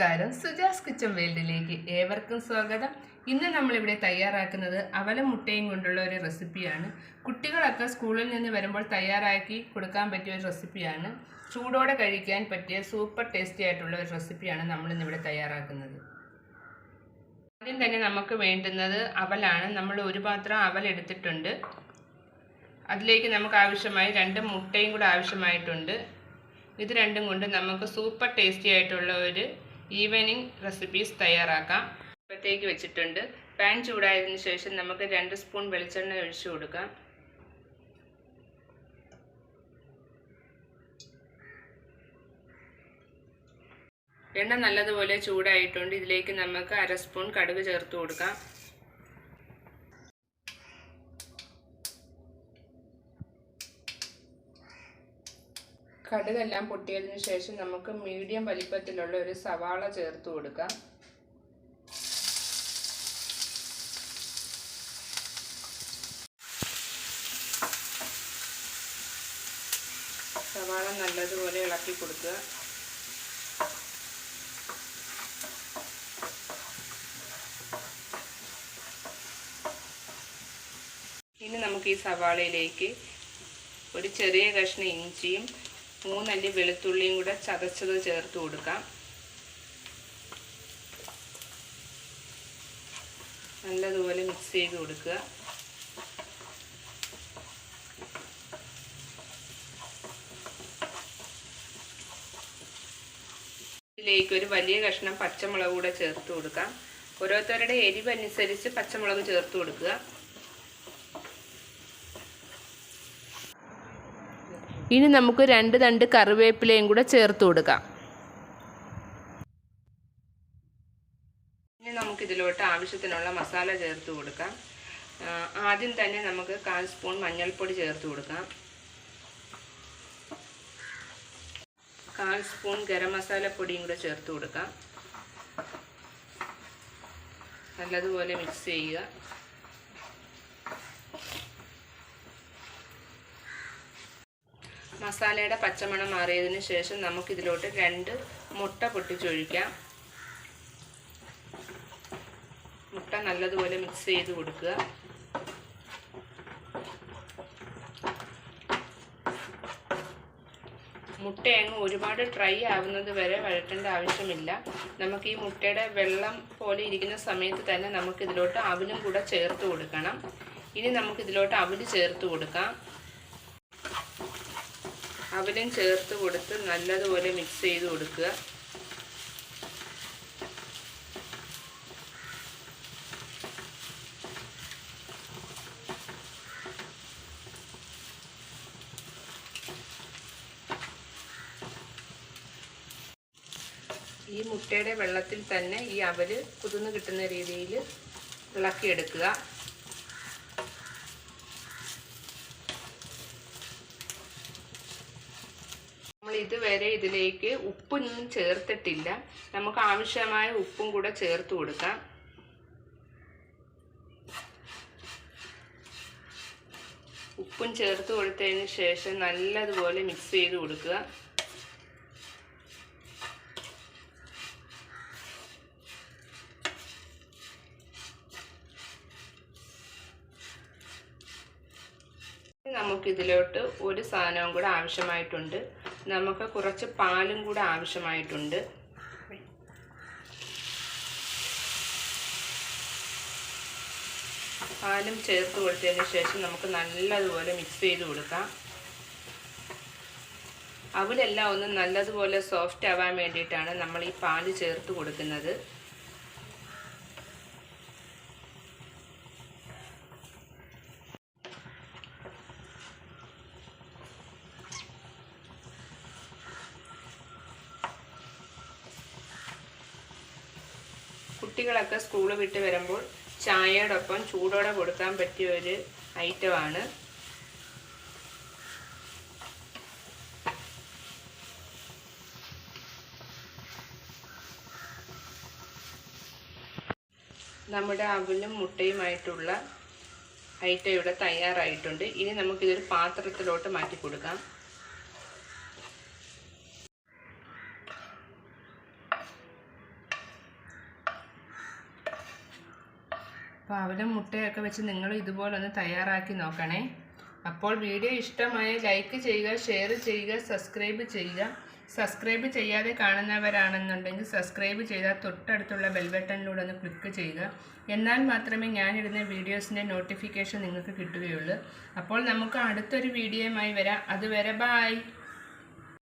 നമസ്കാരം. സുജാസ് കിച്ചൻ വേൾഡിലേക്ക് ഏവർക്കും സ്വാഗതം. ഇന്ന് നമ്മളിവിടെ തയ്യാറാക്കുന്നത് അവലം മുട്ടയും കൊണ്ടുള്ള ഒരു റെസിപ്പിയാണ്. കുട്ടികളൊക്കെ സ്കൂളിൽ നിന്ന് വരുമ്പോൾ തയ്യാറാക്കി കൊടുക്കാൻ പറ്റിയ ഒരു റെസിപ്പിയാണ്. ചൂടോടെ കഴിക്കാൻ പറ്റിയ സൂപ്പർ ടേസ്റ്റി ആയിട്ടുള്ള ഒരു റെസിപ്പിയാണ് നമ്മളിന്നിവിടെ തയ്യാറാക്കുന്നത്. ആദ്യം തന്നെ നമുക്ക് വേണ്ടുന്നത് അവലാണ്. നമ്മൾ ഒരു പാത്രം അവൽ എടുത്തിട്ടുണ്ട്. അതിലേക്ക് നമുക്ക് ആവശ്യമായി രണ്ട് മുട്ടയും കൂടെ ആവശ്യമായിട്ടുണ്ട്. ഇത് രണ്ടും കൊണ്ട് നമുക്ക് സൂപ്പർ ടേസ്റ്റി ആയിട്ടുള്ള ഒരു ഈവനിങ് റെസിപ്പീസ് തയ്യാറാക്കാം. ഇപ്പോഴത്തേക്ക് വെച്ചിട്ടുണ്ട്. പാൻ ചൂടായതിനു ശേഷം നമുക്ക് രണ്ട് സ്പൂൺ വെളിച്ചെണ്ണ ഒഴിച്ചു കൊടുക്കാം. എണ്ണ നല്ലതുപോലെ ചൂടായിട്ടുണ്ട്. ഇതിലേക്ക് നമുക്ക് അര സ്പൂൺ കടുക് ചേർത്ത് കൊടുക്കാം. കടുകെല്ലാം പൊട്ടിയതിന് ശേഷം നമുക്ക് മീഡിയം വലിപ്പത്തിലുള്ള ഒരു സവാള ചേർത്ത് കൊടുക്കാം. സവാള നല്ലതുപോലെ ഇളക്കി കൊടുക്കുക. ഇനി നമുക്ക് ഈ സവാളയിലേക്ക് ഒരു ചെറിയ കഷ്ണം ഇഞ്ചിയും മൂന്നല്ലി വെളുത്തുള്ളിയും കൂടെ ചതച്ചത് ചേർത്ത് കൊടുക്കാം. നല്ലതുപോലെ മിക്സ് ചെയ്ത് കൊടുക്കുക. ഇതിലേക്ക് ഒരു വലിയ കഷ്ണം പച്ചമുളക് കൂടെ ചേർത്ത് കൊടുക്കാം. ഓരോരുത്തരുടെ എരിവനുസരിച്ച് പച്ചമുളക് ചേർത്ത് കൊടുക്കുക. ഇനി നമുക്ക് രണ്ട് തണ്ട് കറിവേപ്പിലയും കൂടെ ചേർത്ത് കൊടുക്കാം. ഇനി നമുക്ക് ഇതിലോട്ട് ആവശ്യത്തിനുള്ള മസാല ചേർത്ത് കൊടുക്കാം. ആദ്യം തന്നെ നമുക്ക് കാൽ സ്പൂൺ മഞ്ഞൾപ്പൊടി ചേർത്ത് കൊടുക്കാം. കാൽ സ്പൂൺ ഗരം മസാല പൊടിയും കൂടെ ചേർത്ത് കൊടുക്കാം. നല്ലതുപോലെ മിക്സ് ചെയ്യുക. മസാലയുടെ പച്ചമണം മാറിയതിന് ശേഷം നമുക്കിതിലോട്ട് രണ്ട് മുട്ട പൊട്ടിച്ചൊഴിക്കാം. മുട്ട നല്ലതുപോലെ മിക്സ് ചെയ്ത് കൊടുക്കുക. മുട്ട അങ്ങ് ഒരുപാട് ഡ്രൈ ആവുന്നത് വരെ വഴറ്റേണ്ട ആവശ്യമില്ല. നമുക്ക് ഈ മുട്ടയുടെ വെള്ളം പോലെ ഇരിക്കുന്ന സമയത്ത് തന്നെ നമുക്ക് അവലും കൂടെ ചേർത്ത് കൊടുക്കണം. ഇനി നമുക്ക് അവൽ ചേർത്ത് കൊടുക്കാം. അവലും ചേർത്ത് കൊടുത്ത് നല്ലതുപോലെ മിക്സ് ചെയ്ത് കൊടുക്കുക. ഈ മുട്ടയുടെ വെള്ളത്തിൽ തന്നെ ഈ അവൽ കുതിർന്ന് കിട്ടുന്ന രീതിയിൽ ഇളക്കിയെടുക്കുക. നമ്മൾ ഇതുവരെ ഇതിലേക്ക് ഉപ്പൊന്നും ചേർത്തിട്ടില്ല. നമുക്ക് ആവശ്യമായ ഉപ്പും കൂടെ ചേർത്ത് കൊടുക്കാം. ഉപ്പും ചേർത്ത് കൊടുത്തതിന് ശേഷം നല്ലതുപോലെ മിക്സ് ചെയ്ത് കൊടുക്കുക. നമുക്കിതിലോട്ട് ഒരു സാധനവും കൂടെ ആവശ്യമായിട്ടുണ്ട്. നമുക്ക് കുറച്ച് പാലും കൂടെ ആവശ്യമായിട്ടുണ്ട്. പാലും ചേർത്ത് കൊടുത്തതിന് ശേഷം നമുക്ക് നല്ലതുപോലെ മിക്സ് ചെയ്ത് കൊടുക്കാം. അവലെല്ലാം ഒന്ന് നല്ലതുപോലെ സോഫ്റ്റ് ആവാൻ വേണ്ടിയിട്ടാണ് നമ്മൾ ഈ പാൽ ചേർത്ത് കൊടുക്കുന്നത്. കുട്ടികളൊക്കെ സ്കൂൾ വിട്ട് വരുമ്പോൾ ചായയോടൊപ്പം ചൂടോടെ കൊടുക്കാൻ പറ്റിയ ഒരു ഐറ്റമാണ് നമ്മുടെ അവലും മുട്ടയുമായിട്ടുള്ള ഐറ്റം ഇവിടെ തയ്യാറായിട്ടുണ്ട്. ഇനി നമുക്കിതൊരു പാത്രത്തിലോട്ട് മാറ്റി കൊടുക്കാം. അവലും മുട്ടയൊക്കെ വെച്ച് നിങ്ങൾ ഇതുപോലെ ഒന്ന് തയ്യാറാക്കി നോക്കണേ. അപ്പോൾ വീഡിയോ ഇഷ്ടമായ ലൈക്ക് ചെയ്യുക ഷെയർ ചെയ്യുക സബ്സ്ക്രൈബ് ചെയ്യുക. സബ്സ്ക്രൈബ് ചെയ്യാതെ കാണുന്നവരാണെന്നുണ്ടെങ്കിൽ സബ്സ്ക്രൈബ് ചെയ്താൽ തൊട്ടടുത്തുള്ള ബെൽബട്ടണിലൂടെ ഒന്ന് ക്ലിക്ക് ചെയ്യുക. എന്നാൽ മാത്രമേ ഞാനിടുന്ന വീഡിയോസിന്റെ നോട്ടിഫിക്കേഷൻ നിങ്ങൾക്ക് കിട്ടുകയുള്ളൂ. അപ്പോൾ നമുക്ക് അടുത്തൊരു വീഡിയോയുമായി വരാം. അതുവരെ ബായ്.